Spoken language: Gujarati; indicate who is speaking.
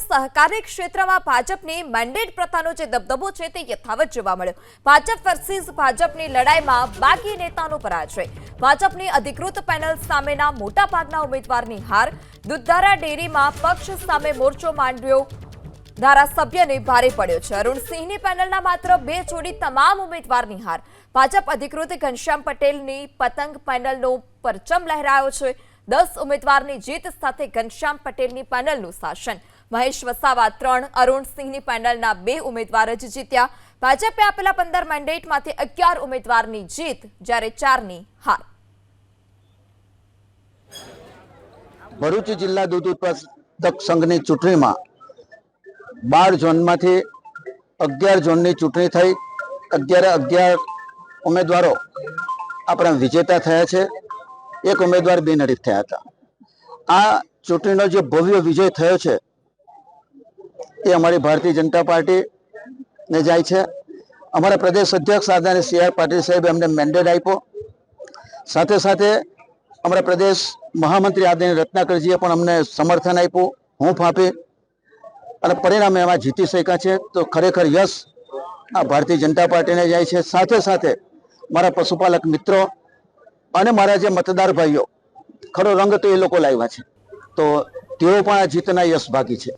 Speaker 1: સહકારી ક્ષેત્રમાં ભાજપની મેન્ડેટ પ્રથાનો જે દબદબો છે તે યથાવત જોવા મળ્યો. ભાજપ વર્સિસ ભાજપની લડાઈમાં બાકી નેતાનો પરાજય. ભાજપની અધિકૃત પેનલ સામેના મોટાભાગના ઉમેદવારની હાર. દૂધધારા ડેરીમાં પક્ષ સામે મોરચો માંડ્યો. ધારાસભ્યને ભારે પડ્યો છે. અરુણસિંહની પેનલના માત્ર બે જોડી તમામ ઉમેદવારની હાર. ભાજપ અધિકૃત ઘનશ્યામ પટેલની પતંગ પેનલનો પરચમ લહેરાયો છે. દસ ઉમેદવારની જીત સાથે ઘનશ્યામ પટેલની પેનલનું શાસન. મહેશ વસાવા ત્રણ અરુણસિંહની પેનલના બે ઉમેદવાર જ જીત્યા. ભાજપે આપેલા પંદર મેન્ડેટમાંથી અગિયાર ઉમેદવારની જીત, જ્યારે ચારની હાર.
Speaker 2: ભરૂચ જિલ્લા દૂધ ઉત્પાદક સંઘની ચૂંટણીમાં બાર ઝોનમાંથી અગિયાર ઝોનની ચૂંટણી થઈ. અગિયારે અગિયાર ઉમેદવારો આપણા વિજેતા થયા છે. એક ઉમેદવાર બિનહરીફ થયા હતા. આ ચૂંટણીનો જે ભવ્ય વિજય થયો છે એ અમારી ભારતીય જનતા પાર્ટીને જાય છે. અમારા પ્રદેશ અધ્યક્ષ આદરણીય સી આર પાટીલ સાહેબે અમને મેન્ડેટ આપ્યો. સાથે સાથે અમારા પ્રદેશ મહામંત્રી આદરણીય રત્નાકરજીએ પણ અમને સમર્થન આપ્યું. હું ફાંપી અને પરિણામે એમાં જીતી શક્યા છે. તો ખરેખર યશ આ ભારતીય જનતા પાર્ટીને જાય છે. સાથે સાથે મારા પશુપાલક મિત્રો અને મારા જે મતદાર ભાઈઓ, ખરો રંગ તો એ લોકો લાવ્યા છે. તો તેઓ પણ આ જીતના યશ ભાગી છે.